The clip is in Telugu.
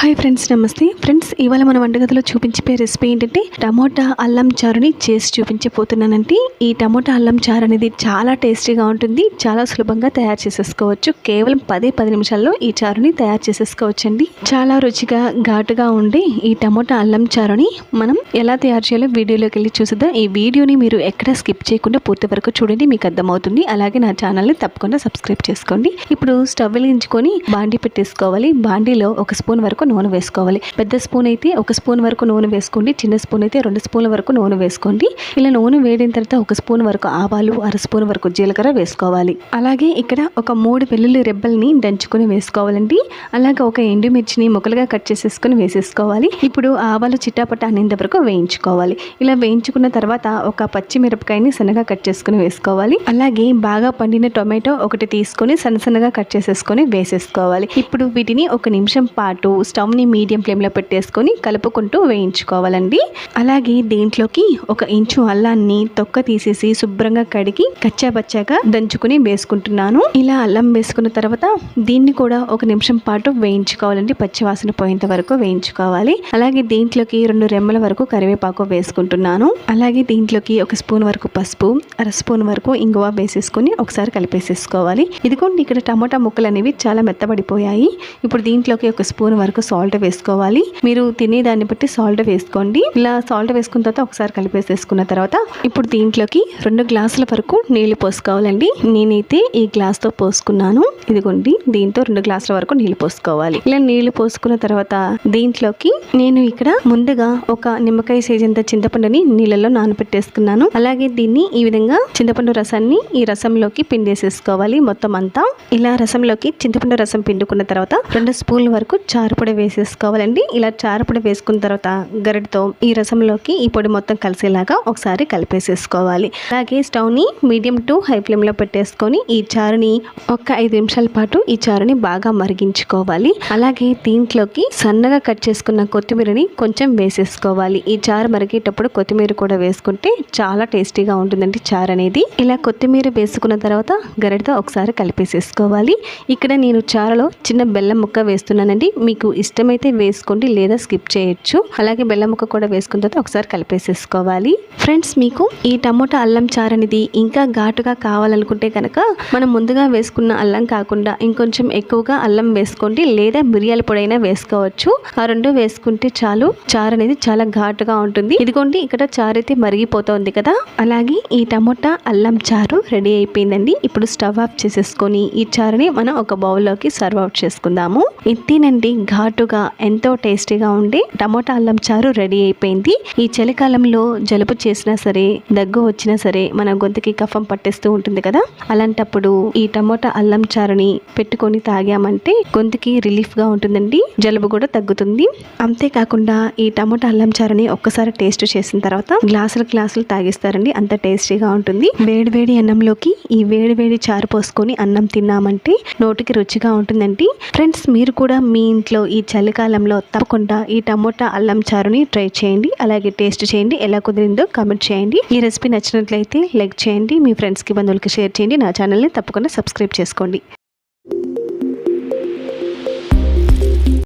హాయ్ ఫ్రెండ్స్ నమస్తే. ఫ్రెండ్స్ ఇవాళ మన వంటగదిలో చూపించే రెసిపీ ఏంటంటే టమోటా అల్లం చారుని చేసి చూపించబోతున్నానంటే ఈ టమోటా అల్లం చారు అనేది చాలా టేస్టీగా ఉంటుంది. చాలా సులభంగా తయారు చేసేసుకోవచ్చు. కేవలం పదే పది నిమిషాల్లో ఈ చారుని తయారు చేసేసుకోవచ్చండి. చాలా రుచిగా ఘాటుగా ఉండే ఈ టమోటా అల్లం చారుని మనం ఎలా తయారు చేయాలో వీడియోలోకి వెళ్ళి చూసిద్దాం. ఈ వీడియోని మీరు ఎక్కడ స్కిప్ చేయకుండా పూర్తి వరకు చూడండి మీకు అర్థమవుతుంది. అలాగే నా ఛానల్ని తప్పకుండా సబ్స్క్రైబ్ చేసుకోండి. ఇప్పుడు స్టవ్ వెలిగించుకొని బాండీ పెట్టేసుకోవాలి. బాండీలో ఒక స్పూన్ వరకు నూనె వేసుకోవాలి. పెద్ద స్పూన్ అయితే ఒక స్పూన్ వరకు నూనె వేసుకోండి. చిన్న స్పూన్ అయితే రెండు స్పూన్ల వరకు నూనె వేసుకోండి. ఇలా నూనె వేడిన తర్వాత ఒక స్పూన్ వరకు ఆవాలు అర స్పూన్ వరకు జీలకర్ర వేసుకోవాలి. అలాగే ఇక్కడ ఒక మూడు వెల్లుల్లి రెబ్బల్ని దంచుకొని వేసుకోవాలండి. అలాగే ఒక ఎండుమిర్చిని ముక్కలుగా కట్ చేసేసుకొని వేసేసుకోవాలి. ఇప్పుడు ఆవాలు చిట్టాపట్ట అనేంత వరకు వేయించుకోవాలి. ఇలా వేయించుకున్న తర్వాత ఒక పచ్చిమిరపకాయని సన్నగా కట్ చేసుకుని వేసుకోవాలి. అలాగే బాగా పండిన టొమాటో ఒకటి తీసుకొని సన్న సన్నగా కట్ చేసేసుకొని వేసేసుకోవాలి. ఇప్పుడు వీటిని ఒక నిమిషం పాటు స్టవ్ని మీడియం ఫ్లేమ్లో పెట్టేసుకొని కలుపుకుంటూ వేయించుకోవాలండి. అలాగే దీంట్లోకి ఒక ఇంచు అల్లాన్ని తొక్క తీసేసి శుభ్రంగా కడిగి కచ్చాబచ్చాగా దంచుకుని వేసుకుంటున్నాను. ఇలా అల్లం వేసుకున్న తర్వాత దీన్ని కూడా ఒక నిమిషం పాటు వేయించుకోవాలండి. పచ్చివాసన పోయేంత వరకు వేయించుకోవాలి. అలాగే దీంట్లోకి రెండు రెమ్మల వరకు కరివేపాకు వేసుకుంటున్నాను. అలాగే దీంట్లోకి ఒక స్పూన్ వరకు పసుపు అర స్పూన్ వరకు ఇంగువ వేసేసుకొని ఒకసారి కలిపేసేసుకోవాలి. ఇదిగోండి ఇక్కడ టమాటా ముక్కలు అనేవి చాలా మెత్తబడిపోయాయి. ఇప్పుడు దీంట్లోకి ఒక స్పూన్ వరకు సాల్ట్ వేసుకోవాలి. మీరు తినే దాన్ని బట్టి సాల్ట్ వేసుకోండి. ఇలా సాల్ట్ వేసుకున్న తర్వాత ఒకసారి కలిపేసేసుకున్న తర్వాత ఇప్పుడు దీంట్లోకి రెండు గ్లాసుల వరకు నీళ్ళు పోసుకోవాలండి. నేనైతే ఈ గ్లాస్తో పోసుకున్నాను. ఇదిగోండి దీంతో రెండు గ్లాసుల వరకు నీళ్ళు పోసుకోవాలి. ఇలా నీళ్ళు పోసుకున్న తర్వాత దీంట్లోకి నేను ఇక్కడ ముందుగా ఒక నిమ్మకాయ సైజ్ అంత చింతపండుని నీళ్ళలో నానబెట్టేసుకున్నాను అలాగే దీన్ని ఈ విధంగా చింతపండు రసాన్ని ఈ రసంలోకి పిండేసేసుకోవాలి మొత్తం అంతా. ఇలా రసంలోకి చింతపండు రసం పిండుకున్న తర్వాత రెండు స్పూన్ల వరకు చారుపొడి వేసేసుకోవాలండి. ఇలా చారుపొడి వేసుకున్న తర్వాత గరిటతో ఈ రసంలోకి ఈ పొడి మొత్తం కలిసేలాగా ఒకసారి కలిపేసేసుకోవాలి. అలాగే స్టవ్ని మీడియం టు హై ఫ్లేమ్లో పెట్టేసుకొని ఈ చారుని ఒక ఐదు నిమిషాల పాటు ఈ చారుని బాగా మరిగించుకోవాలి. అలాగే దీంట్లోకి సన్నగా కట్ చేసుకున్న కొత్తిమీరని కొంచెం వేసేసుకోవాలి. ఈ చారు మరిగేటప్పుడు కొత్తిమీర కూడా వేసుకుంటే చాలా టేస్టీగా ఉంటుందండి చారు అనేది. ఇలా కొత్తిమీర వేసుకున్న తర్వాత గరిటతో ఒకసారి కలిపేసేసుకోవాలి. ఇక్కడ నేను చారులో చిన్న బెల్లం ముక్క వేస్తున్నానండి. మీకు ఇష్టమైతే వేసుకోండి లేదా స్కిప్ చేయొచ్చు. అలాగే బెల్లం ముక్క కూడా వేసుకున్న తర్వాత ఒకసారి కలిపేసేసుకోవాలి. ఫ్రెండ్స్ మీకు ఈ టమోటా అల్లం చారు అనేది ఇంకా ఘాటుగా కావాలనుకుంటే కనుక మనం ముందుగా వేసుకున్న అల్లం కాకుండా ఇంకొంచెం ఎక్కువగా అల్లం వేసుకోండి లేదా మిరియాల పొడైనా వేసుకోవచ్చు. ఆ రెండు వేసుకుంటే చాలు. చారు అనేది చాలా ఘాటుగా ఉంటుంది. ఇదిగోండి ఇక్కడ చారు అయితే మరిగిపోతుంది కదా. అలాగే ఈ టమోటా అల్లం చారు రెడీ అయిపోయిందండి. ఇప్పుడు స్టవ్ ఆఫ్ చేసేసుకొని ఈ చారుని మనం ఒక బౌల్లోకి సర్వ్ అవుట్ చేసుకుందాము. ఇంతేనండి ఘాటుగా ఎంతో టేస్టీగా ఉండే టమోటా అల్లం చారు రెడీ అయిపోయింది. ఈ చలికాలంలో జలుబు చేసినా సరే దగ్గు వచ్చినా సరే మన గొంతుకి కఫం పట్టేస్తూ ఉంటుంది కదా? అలాంటప్పుడు ఈ టమోటా అల్లం చారుని పెట్టుకొని తాగామంటే గొంతుకి రిలీఫ్గా ఉంటుందండి. జలుబు కూడా తగ్గుతుంది. అంతేకాకుండా ఈ టమోటా అల్లం చారుని ఒక్కసారి టేస్ట్ చేసిన తర్వాత గ్లాసులు గ్లాసులు తాగిస్తారండి. అంత టేస్టీగా ఉంటుంది. వేడి వేడి అన్నంలోకి ఈ వేడి వేడి చారు పోసుకొని అన్నం తిన్నామంటే నోటికి రుచిగా ఉంటుందండి. ఫ్రెండ్స్ మీరు కూడా మీ ఇంట్లో ఈ చలికాలంలో తప్పకుండా ఈ టమోటా అల్లం చారుని ట్రై చేయండి. అలాగే టేస్ట్ చేయండి. ఎలా కుదిరిందో కామెంట్ చేయండి. ఈ రెసిపీ నచ్చినట్లయితే లైక్ చేయండి. మీ ఫ్రెండ్స్కి బంధువులకి షేర్ చేయండి. నా ఛానల్ని తప్పకుండా సబ్స్క్రైబ్ చేసుకోండి.